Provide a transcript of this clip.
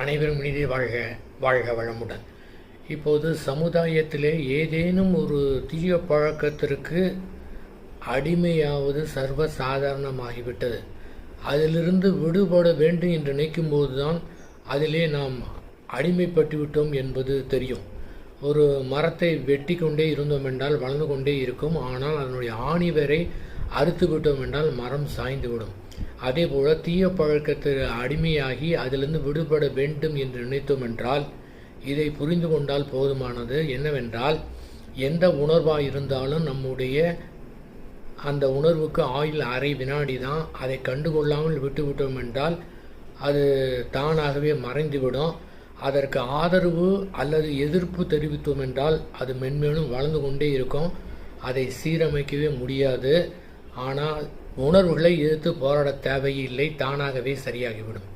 அனைவரும் இனிதே வாழ்க வாழ்க வளமுடன். இப்போது சமுதாயத்திலே ஏதேனும் ஒரு தீய பழக்கத்திற்கு அடிமையாவது சர்வ சாதாரணமாகிவிட்டது அதிலிருந்து விடுபட வேண்டும் என்று நினைக்கும் தான் அதிலே நாம் அடிமைப்பட்டு விட்டோம் என்பது தெரியும். ஒரு மரத்தை வெட்டி கொண்டே இருந்தோம் என்றால் வளர்ந்து கொண்டே இருக்கும். ஆனால் அதனுடைய ஆணி வரை அறுத்து விட்டோம் என்றால் மரம் சாய்ந்து விடும். அதே தீய பழக்கத்திற்கு அடிமையாகி அதிலிருந்து விடுபட வேண்டும் என்று நினைத்தோம் என்றால் இதை புரிந்து கொண்டால் போதுமானது என்னவென்றால் எந்த உணர்வாக இருந்தாலும் நம்முடைய அந்த உணர்வுக்கு ஆயுள் அரை வினாடி தான் அதை கண்டுகொள்ளாமல் விட்டுவிட்டோம் என்றால் அது தானாகவே மறைந்துவிடும். அதற்கு ஆதரவு அல்லது எதிர்ப்பு தெரிவித்தோம் என்றால் அது மென்மேலும் வளர்ந்து கொண்டே இருக்கும். அதை சீரமைக்கவே முடியாது. ஆனால் உணர்வுகளை எதிர்த்து போராட தேவையில்லை தானாகவே சரியாகிவிடும்.